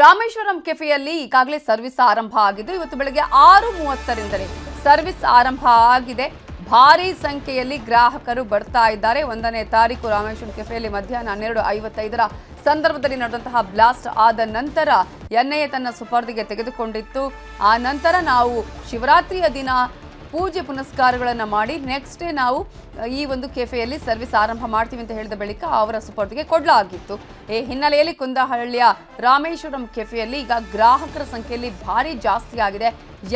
ರಾಮೇಶ್ವರಂ ಕೆಫೆಯಲ್ಲಿ ಈಗಾಗಲೇ ಸರ್ವಿಸ್ ಆರಂಭ ಆಗಿದ್ದು, ಇವತ್ತು ಬೆಳಗ್ಗೆ ಆರು ಮೂವತ್ತರಿಂದಲೇ ಸರ್ವಿಸ್ ಆರಂಭ ಆಗಿದೆ. ಭಾರಿ ಸಂಖ್ಯೆಯಲ್ಲಿ ಗ್ರಾಹಕರು ಬರ್ತಾ ಇದ್ದಾರೆ. ಒಂದನೇ ತಾರೀಕು ರಾಮೇಶ್ವರಂ ಕೆಫೆಯಲ್ಲಿ ಮಧ್ಯಾಹ್ನ ಹನ್ನೆರಡು ಐವತ್ತೈದರ ಸಂದರ್ಭದಲ್ಲಿ ನಡೆದಂತಹ ಬ್ಲಾಸ್ಟ್ ಆದ ನಂತರ ಎನ್ಐಎ ತನ್ನ ಸುಪರ್ದಿಗೆ ತೆಗೆದುಕೊಂಡಿತ್ತು. ಆ ನಂತರ ನಾವು ಶಿವರಾತ್ರಿಯ ದಿನ ಪೂಜೆ ಪುನಸ್ಕಾರಗಳನ್ನು ಮಾಡಿ ನೆಕ್ಸ್ಟ್ ಡೇ ನಾವು ಈ ಒಂದು ಕೆಫೆಯಲ್ಲಿ ಸರ್ವಿಸ್ ಆರಂಭ ಮಾಡ್ತೀವಿ ಅಂತ ಹೇಳಿದ ಬಳಿಕ ಅವರ ಸುಪರ್ದಿಗೆ ಕೊಡಲಾಗಿತ್ತು ಈ ಹಿನ್ನೆಲೆಯಲ್ಲಿ ಕುಂದಹಳ್ಳಿಯ ರಾಮೇಶ್ವರಂ ಕೆಫೆಯಲ್ಲಿ ಈಗ ಗ್ರಾಹಕರ ಸಂಖ್ಯೆಯಲ್ಲಿ ಭಾರಿ ಜಾಸ್ತಿ ಆಗಿದೆ.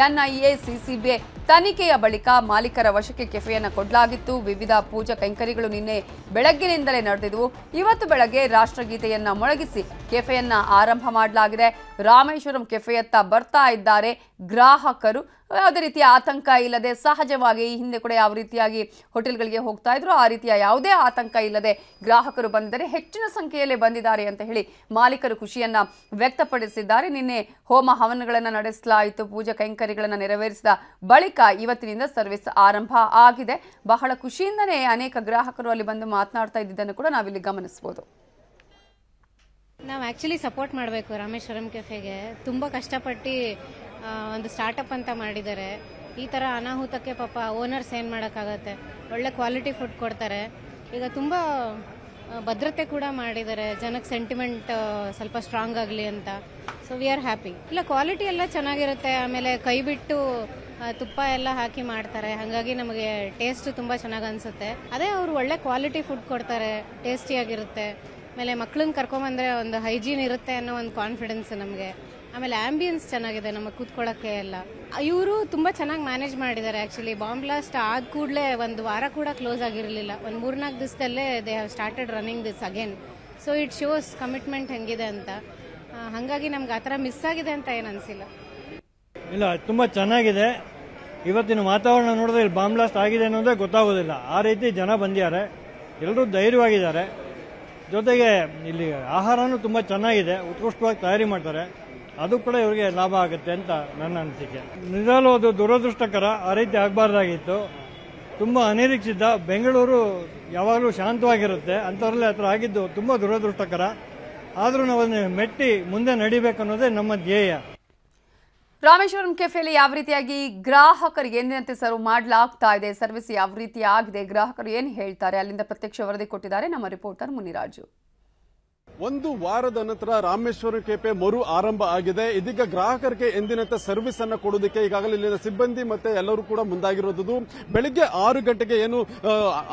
ಎನ್ಐಎ, ಸಿಸಿಬಿ ತನಿಖೆಯ ಬಳಿಕ ಮಾಲೀಕರ ವಶಕ್ಕೆ ಕೆಫೆಯನ್ನು ಕೊಡಲಾಗಿತ್ತು. ವಿವಿಧ ಪೂಜಾ ಕೈಂಕರಿಗಳು ನಿನ್ನೆ ಬೆಳಗ್ಗಿನಿಂದಲೇ ನಡೆದಿದ್ವು. ಇವತ್ತು ಬೆಳಗ್ಗೆ ರಾಷ್ಟ್ರಗೀತೆಯನ್ನ ಮೊಳಗಿಸಿ ಕೆಫೆಯನ್ನ ಆರಂಭ ಮಾಡಲಾಗಿದೆ. ರಾಮೇಶ್ವರಂ ಕೆಫೆಯತ್ತ ಬರ್ತಾ ಇದ್ದಾರೆ. ಗ್ರಾಹಕರು ಯಾವುದೇ ರೀತಿಯ ಆತಂಕ ಇಲ್ಲದೆ ಸಹಜವಾಗಿ ಈ ಹಿಂದೆ ಕೂಡ ಯಾವ ರೀತಿಯಾಗಿ ಹೋಟೆಲ್ಗಳಿಗೆ ಹೋಗ್ತಾ ಇದ್ರು, ಆ ರೀತಿಯ ಯಾವುದೇ ಆತಂಕ ಇಲ್ಲದೆ ಗ್ರಾಹಕರು ಬಂದಿದ್ದಾರೆ. ಹೆಚ್ಚಿನ ಸಂಖ್ಯೆಯಲ್ಲಿ ಬಂದಿದ್ದಾರೆ ಅಂತ ಹೇಳಿ ಮಾಲೀಕರು ಖುಷಿಯನ್ನು ವ್ಯಕ್ತಪಡಿಸಿದ್ದಾರೆ. ನಿನ್ನೆ ಹೋಮ ಹವನಗಳನ್ನು ನಡೆಸಲಾಯಿತು. ಪೂಜಾ ಕೈಂಕರ್ಯಗಳನ್ನು ನೆರವೇರಿಸಿದ ಬಳಿಕ ಇವತ್ತಿನಿಂದ ಸರ್ವಿಸ್ ಆರಂಭ ಆಗಿದೆ. ಬಹಳ ಖುಷಿಯಿಂದನೇ ಅನೇಕ ಗ್ರಾಹಕರು ಅಲ್ಲಿ ಬಂದು ಮಾತನಾಡ್ತಾ ಇದ್ದಿದ್ದನ್ನು ಕೂಡ ನಾವಿಲ್ಲಿ ಗಮನಿಸಬಹುದು. ನಾವು ಆ್ಯಕ್ಚುಲಿ ಸಪೋರ್ಟ್ ಮಾಡಬೇಕು ರಾಮೇಶ್ವರಂ ಕೆಫೆಗೆ ತುಂಬ ಕಷ್ಟಪಟ್ಟು ಒಂದು ಸ್ಟಾರ್ಟಪ್ ಅಂತ ಮಾಡಿದ್ದಾರೆ. ಈ ಥರ ಅನಾಹುತಕ್ಕೆ ಪಾಪ ಓನರ್ಸ್ ಏನು ಮಾಡೋಕ್ಕಾಗತ್ತೆ? ಒಳ್ಳೆ ಕ್ವಾಲಿಟಿ ಫುಡ್ ಕೊಡ್ತಾರೆ. ಈಗ ತುಂಬ ಭದ್ರತೆ ಕೂಡ ಮಾಡಿದ್ದಾರೆ. ಜನಕ್ಕೆ ಸೆಂಟಿಮೆಂಟ್ ಸ್ವಲ್ಪ ಸ್ಟ್ರಾಂಗ್ ಆಗಲಿ ಅಂತ. ಸೊ ವಿ ಆರ್ ಹ್ಯಾಪಿ ಇಲ್ಲ ಕ್ವಾಲಿಟಿ ಎಲ್ಲ ಚೆನ್ನಾಗಿರುತ್ತೆ. ಆಮೇಲೆ ಕೈ ಬಿಟ್ಟು ತುಪ್ಪ ಎಲ್ಲ ಹಾಕಿ ಮಾಡ್ತಾರೆ. ಹಾಗಾಗಿ ನಮಗೆ ಟೇಸ್ಟ್ ತುಂಬ ಚೆನ್ನಾಗಿ ಅನಿಸುತ್ತೆ. ಅದೇ ಅವರು ಒಳ್ಳೆ ಕ್ವಾಲಿಟಿ ಫುಡ್ ಕೊಡ್ತಾರೆ. ಟೇಸ್ಟಿಯಾಗಿರುತ್ತೆ ಆಮೇಲೆ ಮಕ್ಳನ್ನ ಕರ್ಕೊಂಬಂದ್ರೆ ಒಂದು ಹೈಜೀನ್ ಇರುತ್ತೆ ಅನ್ನೋ ಒಂದು ಕಾನ್ಫಿಡೆನ್ಸ್ ನಮಗೆ. ಆಮೇಲೆ ಆಂಬಿಯನ್ಸ್ ಚೆನ್ನಾಗಿದೆ ನಮಗೆ ಕೂತ್ಕೊಳ್ಳೋಕ್ಕೆ ಎಲ್ಲ. ಇವರು ತುಂಬ ಚೆನ್ನಾಗಿ ಮ್ಯಾನೇಜ್ ಮಾಡಿದ್ದಾರೆ ಆ್ಯಕ್ಚುಲಿ ಬಾಂಬ್ ಬ್ಲಾಸ್ಟ್ ಆದ ಕೂಡಲೇ ಒಂದು ವಾರ ಕೂಡ ಕ್ಲೋಸ್ ಆಗಿರಲಿಲ್ಲ. ಒಂದು ಮೂರ್ನಾಲ್ಕು ದಿವಸದಲ್ಲೇ they have started running this again so it shows commitment ಹೆಂಗಿದೆ ಅಂತ. ಹಾಗಾಗಿ ನಮ್ಗೆ ಆ ಥರ ಮಿಸ್ ಆಗಿದೆ ಅಂತ ಏನು ಅನಿಸಿಲ್ಲ. ಇಲ್ಲ ತುಂಬ ಚೆನ್ನಾಗಿದೆ. ಇವತ್ತಿನ ವಾತಾವರಣ ನೋಡಿದ್ರೆ ಇಲ್ಲಿ ಬಾಂಬ್ ಬ್ಲಾಸ್ಟ್ ಆಗಿದೆ ಅನ್ನೋದೇ ಗೊತ್ತಾಗೋದಿಲ್ಲ. ಆ ರೀತಿ ಜನ ಬಂದಿದ್ದಾರೆ. ಎಲ್ಲರೂ ಧೈರ್ಯವಾಗಿದ್ದಾರೆ. ಜೊತೆಗೆ ಇಲ್ಲಿ ಆಹಾರನೂ ತುಂಬ ಚೆನ್ನಾಗಿದೆ. ಉತ್ಕೃಷ್ಟವಾಗಿ ತಯಾರಿ ಮಾಡ್ತಾರೆ. ಅದು ಕೂಡ ಇವರಿಗೆ ಲಾಭ ಆಗುತ್ತೆ ಅಂತ ನನ್ನ ಅನಿಸಿಕೆ. ನಿಜಾಲು ಅದು ದುರದೃಷ್ಟಕರ ಆ ರೀತಿ ಆಗಬಾರ್ದಾಗಿತ್ತು. ತುಂಬ ಅನಿರೀಕ್ಷಿತ. ಬೆಂಗಳೂರು ಯಾವಾಗಲೂ ಶಾಂತವಾಗಿರುತ್ತೆ. ಅಂಥವ್ರಲ್ಲಿ ಹತ್ರ ಆಗಿದ್ದು ತುಂಬ ದುರದೃಷ್ಟಕರ. ಆದರೂ ನಾವು ಮೆಟ್ಟಿ ಮುಂದೆ ನಡಿಬೇಕು ಅನ್ನೋದೇ ನಮ್ಮ ಧ್ಯೇಯ. ರಾಮೇಶ್ವರಂ ಕೆಫೆಯಲ್ಲಿ ಯಾವ ರೀತಿಯಾಗಿ ಗ್ರಾಹಕರಿಗೆ ಎಂದಿನಂತೆ ಸರ್ವ್ ಮಾಡಲಾಗ್ತಾ ಇದೆ, ಸರ್ವಿಸ್ ಯಾವ ರೀತಿ ಆಗಿದೆ ಗ್ರಾಹಕರು ಏನು ಹೇಳ್ತಾರೆ, ಅಲ್ಲಿಂದ ಪ್ರತ್ಯಕ್ಷ ವರದಿ ಕೊಟ್ಟಿದ್ದಾರೆ ನಮ್ಮ ರಿಪೋರ್ಟರ್ ಮುನಿರಾಜು. ಒಂದು ವಾರದ ನಂತರ ರಾಮೇಶ್ವರ ಕೆಪೆ ಮರು ಆರಂಭ ಆಗಿದೆ. ಇದೀಗ ಗ್ರಾಹಕರಿಗೆ ಎಂದಿನಂತೆ ಸರ್ವಿಸ್ ಅನ್ನ ಕೊಡೋದಕ್ಕೆ ಈಗಾಗಲೇ ಇಲ್ಲಿನ ಸಿಬ್ಬಂದಿ ಮತ್ತೆ ಎಲ್ಲರೂ ಕೂಡ ಮುಂದಾಗಿರೋದು ಬೆಳಿಗ್ಗೆ ಆರು ಗಂಟೆಗೆ ಏನು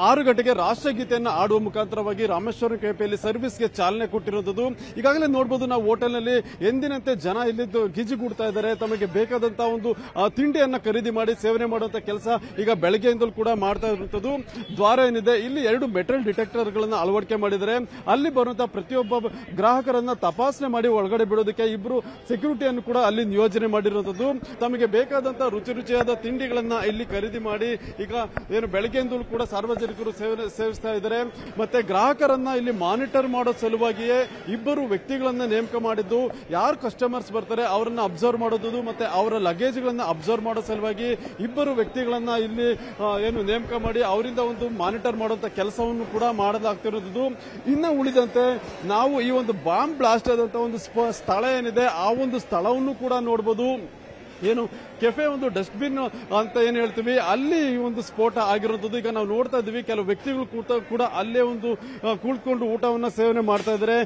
ಆರು ಗಂಟೆಗೆ ರಾಷ್ಟ್ರಗೀತೆಯನ್ನು ಆಡುವ ಮುಖಾಂತರವಾಗಿ ರಾಮೇಶ್ವರ ಕೆಪೆಯಲ್ಲಿ ಸರ್ವಿಸ್ಗೆ ಚಾಲನೆ ಕೊಟ್ಟಿರೋದು ಈಗಾಗಲೇ ನೋಡಬಹುದು ನಾವು ಹೋಟೆಲ್ನಲ್ಲಿ ಎಂದಿನಂತೆ ಜನ ಇಲ್ಲಿದ್ದು ಗಿಜಿಗೂಡ್ತಾ ಇದ್ದಾರೆ. ತಮಗೆ ಬೇಕಾದಂತಹ ಒಂದು ತಿಂಡಿಯನ್ನು ಖರೀದಿ ಮಾಡಿ ಸೇವನೆ ಮಾಡುವಂತ ಕೆಲಸ ಈಗ ಬೆಳಗ್ಗೆಯಿಂದಲೂ ಕೂಡ ಮಾಡ್ತಾ ಇರುವಂತದ್ದು. ದ್ವಾರ ಏನಿದೆ, ಇಲ್ಲಿ ಎರಡು ಮೆಟಲ್ ಡಿಟೆಕ್ಟರ್ ಗಳನ್ನ ಅಳವಡಿಕೆ ಮಾಡಿದ್ದಾರೆ. ಅಲ್ಲಿ ಬರುವಂತಹ ಪ್ರತಿಯೊಬ್ಬ ಗ್ರಾಹಕರನ್ನ ತಪಾಸಣೆ ಮಾಡಿ ಒಳಗಡೆ ಬಿಡೋದಕ್ಕೆ ಇಬ್ಬರು ಸೆಕ್ಯೂರಿಟಿಯನ್ನು ಕೂಡ ಅಲ್ಲಿ ನಿಯೋಜನೆ ಮಾಡಿರುವಂತದ್ದು ತಮಗೆ ಬೇಕಾದಂತಹ ರುಚಿ ರುಚಿಯಾದ ತಿಂಡಿಗಳನ್ನ ಇಲ್ಲಿ ಖರೀದಿ ಮಾಡಿ ಈಗ ಏನು ಬೆಳಗ್ಗೆಯಿಂದಲೂ ಕೂಡ ಸಾರ್ವಜನಿಕರು ಸೇವನೆ ಸೇವಿಸ್ತಾ ಇದ್ದಾರೆ. ಮತ್ತೆ ಗ್ರಾಹಕರನ್ನ ಇಲ್ಲಿ ಮಾನಿಟರ್ ಮಾಡೋ ಸಲುವಾಗಿಯೇ ಇಬ್ಬರು ವ್ಯಕ್ತಿಗಳನ್ನ ನೇಮಕ ಮಾಡಿದ್ದು. ಯಾರು ಕಸ್ಟಮರ್ಸ್ ಬರ್ತಾರೆ ಅವರನ್ನ ಅಬ್ಸರ್ವ್ ಮಾಡೋದು ಮತ್ತೆ ಅವರ ಲಗೇಜ್ಗಳನ್ನ ಅಬ್ಸರ್ವ್ ಮಾಡೋ ಸಲುವಾಗಿ ಇಬ್ಬರು ವ್ಯಕ್ತಿಗಳನ್ನ ಇಲ್ಲಿ ಏನು ನೇಮಕ ಮಾಡಿ ಅವರಿಂದ ಒಂದು ಮಾನಿಟರ್ ಮಾಡುವಂತ ಕೆಲಸವನ್ನು ಕೂಡ ಮಾಡಲಾಗ್ತಿರೋದು ಇನ್ನು ಉಳಿದಂತೆ ನಾವು ಈ ಒಂದು ಬಾಂಬ್ ಬ್ಲಾಸ್ಟ್ ಆದಂತ ಒಂದು ಸ್ಥಳ ಏನಿದೆ, ಆ ಒಂದು ಸ್ಥಳವನ್ನು ಕೂಡ ನೋಡಬಹುದು ಏನು, ಕೆಫೆ ಒಂದು ಡಸ್ಟ್ಬಿನ್ ಅಂತ ಏನು ಹೇಳ್ತೀವಿ, ಅಲ್ಲಿ ಈ ಒಂದು ಸ್ಫೋಟ ಆಗಿರುವಂಥದ್ದು ಈಗ ನಾವು ನೋಡ್ತಾ ಇದ್ದೀವಿ, ಕೆಲವು ವ್ಯಕ್ತಿಗಳು ಕೂತ ಕೂಡ ಅಲ್ಲೇ ಒಂದು ಕುಳ್ಕೊಂಡು ಊಟವನ್ನ ಸೇವನೆ ಮಾಡ್ತಾ ಇದ್ದಾರೆ.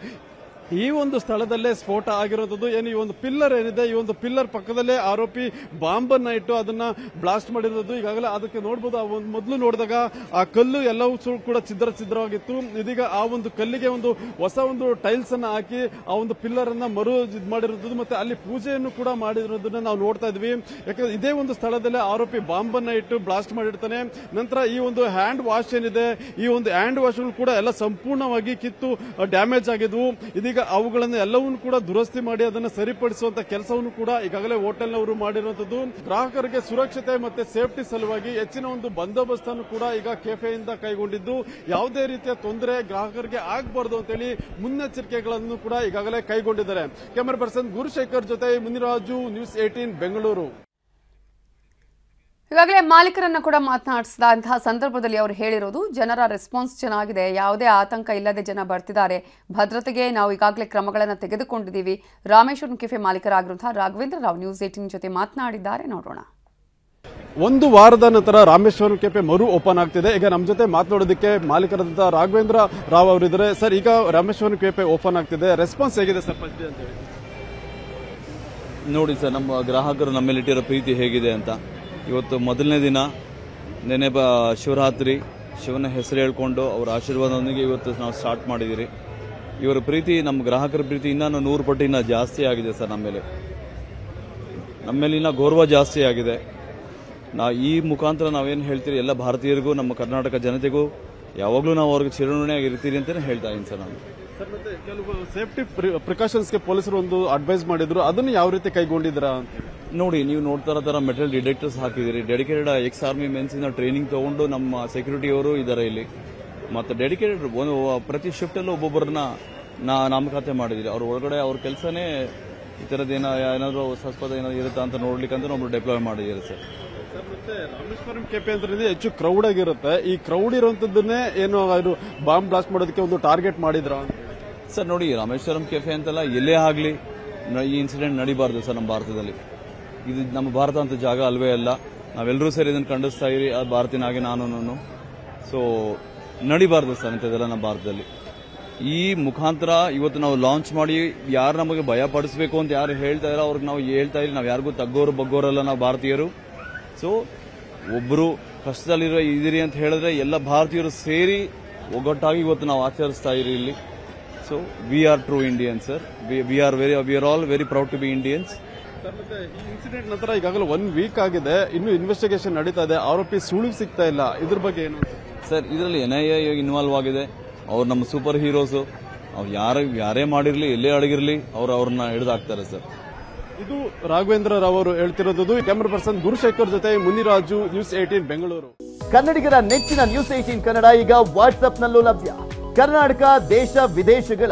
ಈ ಒಂದು ಸ್ಥಳದಲ್ಲೇ ಸ್ಫೋಟ ಆಗಿರೋದು ಏನು, ಈ ಒಂದು ಪಿಲ್ಲರ್ ಏನಿದೆ, ಈ ಒಂದು ಪಿಲ್ಲರ್ ಪಕ್ಕದಲ್ಲೇ ಆರೋಪಿ ಬಾಂಬ್ ಅನ್ನ ಇಟ್ಟು ಅದನ್ನ ಬ್ಲಾಸ್ಟ್ ಮಾಡಿರೋದು. ಈಗಾಗಲೇ ಅದಕ್ಕೆ ನೋಡಬಹುದು ಆ ಒಂದು ಮೊದಲು ನೋಡಿದಾಗ ಆ ಕಲ್ಲು ಎಲ್ಲವೂ ಕೂಡ ಛಿದ್ರ ಛಿದ್ರವಾಗಿತ್ತು. ಇದೀಗ ಆ ಒಂದು ಕಲ್ಲಿಗೆ ಒಂದು ಹೊಸ ಒಂದು ಟೈಲ್ಸ್ ಅನ್ನ ಹಾಕಿ ಆ ಒಂದು ಪಿಲ್ಲರ್ ಅನ್ನ ಮರು ಇದು ಮಾಡಿರೋದು ಮತ್ತೆ ಅಲ್ಲಿ ಪೂಜೆಯನ್ನು ಕೂಡ ಮಾಡಿರೋದನ್ನ ನಾವು ನೋಡ್ತಾ ಇದ್ವಿ. ಯಾಕಂದ್ರೆ ಇದೇ ಒಂದು ಸ್ಥಳದಲ್ಲೇ ಆರೋಪಿ ಬಾಂಬ್ ಅನ್ನ ಇಟ್ಟು ಬ್ಲಾಸ್ಟ್ ಮಾಡಿರ್ತಾನೆ. ನಂತರ ಈ ಒಂದು ಹ್ಯಾಂಡ್ ವಾಶ್ ಏನಿದೆ, ಈ ಒಂದು ಹ್ಯಾಂಡ್ ವಾಶ್ಗಳು ಕೂಡ ಎಲ್ಲ ಸಂಪೂರ್ಣವಾಗಿ ಕಿತ್ತು ಡ್ಯಾಮೇಜ್ ಆಗಿದ್ವು. ಇದೀಗ ಅವುಗಳನ್ನು ಎಲ್ಲವನ್ನು ಕೂಡ ದುರಸ್ತಿ ಮಾಡಿ ಅದನ್ನು ಸರಿಪಡಿಸುವಂತ ಕೆಲಸವನ್ನು ಕೂಡ ಈಗಾಗಲೇ ಹೋಟೆಲ್ನವರು ಮಾಡಿರುವಂತದ್ದು ಗ್ರಾಹಕರಿಗೆ ಸುರಕ್ಷತೆ ಮತ್ತೆ ಸೇಫ್ಟಿ ಸಲುವಾಗಿ ಹೆಚ್ಚಿನ ಒಂದು ಬಂದೋಬಸ್ತ್ ಅನ್ನು ಕೂಡ ಈಗ ಕೆಫೆಯಿಂದ ಕೈಗೊಂಡಿದ್ದು. ಯಾವುದೇ ರೀತಿಯ ತೊಂದರೆ ಗ್ರಾಹಕರಿಗೆ ಆಗಬಾರದು ಅಂತೇಳಿ ಮುನ್ನೆಚ್ಚರಿಕೆಗಳನ್ನು ಕೂಡ ಈಗಾಗಲೇ ಕೈಗೊಂಡಿದ್ದಾರೆ. ಕ್ಯಾಮರಾ ಪರ್ಸನ್ ಗುರುಶೇಖರ್ ಜೊತೆ ಮುನಿರಾಜು, ನ್ಯೂಸ್ ಏಟೀನ್ ಬೆಂಗಳೂರು. ಈಗಾಗಲೇ ಮಾಲೀಕರನ್ನ ಕೂಡ ಮಾತನಾಡಿಸಿದಂತಹ ಸಂದರ್ಭದಲ್ಲಿ ಅವರು ಹೇಳಿರೋದು ಜನರ ರೆಸ್ಪಾನ್ಸ್ ಚೆನ್ನಾಗಿದೆ ಯಾವುದೇ ಆತಂಕ ಇಲ್ಲದೆ ಜನ ಬರ್ತಿದ್ದಾರೆ. ಭದ್ರತೆಗೆ ನಾವು ಈಗಾಗಲೇ ಕ್ರಮಗಳನ್ನು ತೆಗೆದುಕೊಂಡಿದ್ದೀವಿ. ರಾಮೇಶ್ವರಂ ಕೆಫೆ ಮಾಲೀಕರಾಗಿರುವಂತಹ ರಾಘವೇಂದ್ರ ರಾವ್ ನ್ಯೂಸ್ ಏಟಿನ್ ಜೊತೆ ಮಾತನಾಡಿದ್ದಾರೆ. ನೋಡೋಣ. ಒಂದು ವಾರದ ನಂತರ ರಾಮೇಶ್ವರಂ ಕೆಫೆ ಮರು ಓಪನ್ ಆಗ್ತಿದೆ. ಈಗ ನಮ್ಮ ಜೊತೆ ಮಾತನಾಡೋದಕ್ಕೆ ಮಾಲೀಕರಾದಂತಹ ರಾಘವೇಂದ್ರ ರಾವ್ ಅವರಿದ್ದಾರೆ. ಸರ್ ಈಗ ರಾಮೇಶ್ವರಂ ಕೆಫೆ ಓಪನ್ ಆಗ್ತಿದೆ. ರೆಸ್ಪಾನ್ಸ್ ಹೇಗಿದೆ ಸರ್ ಫಸ್ಟ್ ಅಂತ ಹೇಳಿ. ನೋಡಿ ಸರ್ ನಮ್ಮ ಗ್ರಾಹಕರು ನಮ್ಮ ಮೇಲೆ ಇಟ್ಟಿರೋ ಪ್ರೀತಿ ಹೇಗಿದೆ ಅಂತ. ಇವತ್ತು ಮೊದಲನೇ ದಿನ ನೆನೆ ಬ ಶಿವರಾತ್ರಿ, ಶಿವನ ಹೆಸರು ಹೇಳ್ಕೊಂಡು ಅವರ ಆಶೀರ್ವಾದದೊಂದಿಗೆ ಇವತ್ತು ನಾವು ಸ್ಟಾರ್ಟ್ ಮಾಡಿದ್ದೀರಿ. ಇವರ ಪ್ರೀತಿ, ನಮ್ಮ ಗ್ರಾಹಕರ ಪ್ರೀತಿ ಇನ್ನೂ ನೂರು ಪಟ್ಟು ಇನ್ನೂ ಜಾಸ್ತಿ ಆಗಿದೆ ಸರ್ ನಮ್ಮ ಮೇಲೆ. ನಮ್ಮ ಇನ್ನೂ ಗೌರವ ಜಾಸ್ತಿ ಆಗಿದೆ. ನಾ ಈ ಮುಖಾಂತರ ನಾವೇನು ಹೇಳ್ತೀರಿ, ಎಲ್ಲ ಭಾರತೀಯರಿಗೂ, ನಮ್ಮ ಕರ್ನಾಟಕ ಜನತೆಗೂ, ಯಾವಾಗಲೂ ನಾವು ಅವ್ರಿಗೆ ಚಿರಋಣಿಯಾಗಿ ಇರ್ತೀರಿ ಅಂತಲೇ ಹೇಳ್ತಾ ಇದ್ದೀನಿ ಸರ್ ನಾನು. ಕೆಲವು ಸೇಫ್ಟಿ ಪ್ರಿಕಾಷನ್ಸ್ಗೆ ಪೊಲೀಸರು ಒಂದು ಅಡ್ವೈಸ್ ಮಾಡಿದ್ರು, ಅದನ್ನು ಯಾವ ರೀತಿ ಕೈಗೊಂಡಿದ್ದೀರಾ ಅಂತ ನೋಡಿ ನೀವು ನೋಡ್ತಾ ತರ ಮೆಟಲ್ ಡಿಟೆಕ್ಟರ್ಸ್ ಹಾಕಿದಿರಿ ಡೆಡಿಕೇಟೆಡ್ ಎಕ್ಸ್ ಆರ್ಮಿ ಮೆನ್ಸ್ ಇಂದ ಟ್ರೈನಿಂಗ್ ತಗೊಂಡು ನಮ್ಮ ಸೆಕ್ಯೂರಿಟಿ ಅವರು ಇದ್ದಾರೆ ಇಲ್ಲಿ. ಮತ್ತೆ ಡೆಡಿಕೇಟೆಡ್ ಒಂದು ಪ್ರತಿ ಶಿಫ್ಟ್ ಅಲ್ಲೂ ಒಬ್ಬೊಬ್ಬರನ್ನ ನಾ ನಾಮಕಾತೆ ಮಾಡಿದಿರಿ ಅವ್ರ ಒಳಗಡೆ ಅವ್ರ ಕೆಲಸನೇ ಈ ತರದ ಏನೋ ಏನಾದ್ರು ಸಂಸ್ಪದ ಏನಾದ್ರು ಇರುತ್ತಾ ಅಂತ ನೋಡ್ಲಿಕ್ಕೆ ಅಂತ ಒಬ್ರು ಡೆಪ್ಲಾಯ್ ಮಾಡಿದ್ದೀರಿ ಸರ್. ರಾಮೇಶ್ವರಂ ಕೆಫೆ ಅಂತ ಹೆಚ್ಚು ಕ್ರೌಡ್ ಆಗಿರುತ್ತೆ. ಈ ಕ್ರೌಡ್ ಇರುವಂತದ್ದನ್ನೇ ಏನು ಅವರು ಬಾಂಬ್ ಬ್ಲಾಸ್ಟ್ ಮಾಡೋದಕ್ಕೆ ಒಂದು ಟಾರ್ಗೆಟ್ ಮಾಡಿದ್ರ? ಸರ್ ನೋಡಿ ರಾಮೇಶ್ವರಂ ಕೆಫೆ ಅಂತಲ್ಲ ಎಲ್ಲೇ ಆಗಲಿ ಈ ಇನ್ಸಿಡೆಂಟ್ ನಡಿಬಾರ್ದು ಸರ್ ನಮ್ಮ ಭಾರತದಲ್ಲಿ. ಇದು ನಮ್ಮ ಭಾರತ ಅಂತ ಜಾಗ ಅಲ್ವೇ ಅಲ್ಲ. ನಾವೆಲ್ಲರೂ ಸೇರಿ ಇದನ್ನು ಖಂಡಿಸ್ತಾ ಇರಿ. ಅದು ಭಾರತೀನಾಗೆ ನಾನು ಸೊ ನಡಿಬಾರ್ದು ಸರ್ ಇಂಥದ್ದೆಲ್ಲ ನಮ್ಮ ಭಾರತದಲ್ಲಿ. ಈ ಮುಖಾಂತರ ಇವತ್ತು ನಾವು ಲಾಂಚ್ ಮಾಡಿ ಯಾರು ನಮಗೆ ಭಯ ಪಡಿಸಬೇಕು ಅಂತ ಯಾರು ಹೇಳ್ತಾ ಇರೋ ಅವ್ರಿಗೆ ನಾವು ಹೇಳ್ತಾ ಇರಿ. ನಾವು ಯಾರಿಗೂ ತಗ್ಗೋರು, ಬಗ್ಗೋರಲ್ಲ ನಾವು ಭಾರತೀಯರು. ಸೊ ಒಬ್ಬರು ಕಷ್ಟದಲ್ಲಿರೋ ಇದಿರಿ ಅಂತ ಹೇಳಿದ್ರೆ ಎಲ್ಲ ಭಾರತೀಯರು ಸೇರಿ ಒಗ್ಗಟ್ಟಾಗಿ ಇವತ್ತು ನಾವು ಆಚರಿಸ್ತಾ ಇರಿ ಇಲ್ಲಿ. So we are true Indians sir we are very we are all very proud to be Indians ಮತ್ತೆ ಈ ಇನ್ಸಿಡೆಂಟ್ ನಂತರ ಈಗಾಗಲೇ ಒನ್ ವೀಕ್ ಆಗಿದೆ. ಇನ್ನು ಇನ್ವೆಸ್ಟಿಗೇಷನ್ ನಡೀತಾ ಇದೆ. ಆರೋಪಿ ಸುಳಿವು ಸಿಗ್ತಾ ಇಲ್ಲ. ಇದ್ರ ಬಗ್ಗೆ ಏನು? ಸರ್ ಇದರಲ್ಲಿ ಎನ್ ಐ ಎ ಇನ್ವಾಲ್ವ್ ಆಗಿದೆ. ಅವ್ರು ನಮ್ಮ ಸೂಪರ್ ಹೀರೋಸು ಅವ್ರು ಯಾರ ಯಾರೇ ಮಾಡಿರಲಿ ಎಲ್ಲೇ ಅಡಗಿರಲಿ ಅವ್ರು ಅವ್ರನ್ನ ಹಿಡಿದಾಕ್ತಾರೆ ಸರ್. ಇದು ರಾಘವೇಂದ್ರ ರಾವ್ ಅವರು ಹೇಳ್ತಿರೋದು. ಕ್ಯಾಮರಾ ಪರ್ಸನ್ ಗುರುಶೇಖರ್ ಜೊತೆ ಮುನಿರಾಜು ನ್ಯೂಸ್ ಏಟೀನ್ ಬೆಂಗಳೂರು ಕನ್ನಡಿಗರ ನೆಚ್ಚಿನ ನ್ಯೂಸ್ ಏಟೀನ್ ಕನ್ನಡ ಈಗ ವಾಟ್ಸ್ಆಪ್ನಲ್ಲೂ ಲಭ್ಯ. ಕರ್ನಾಟಕ ದೇಶ ವಿದೇಶಗಳ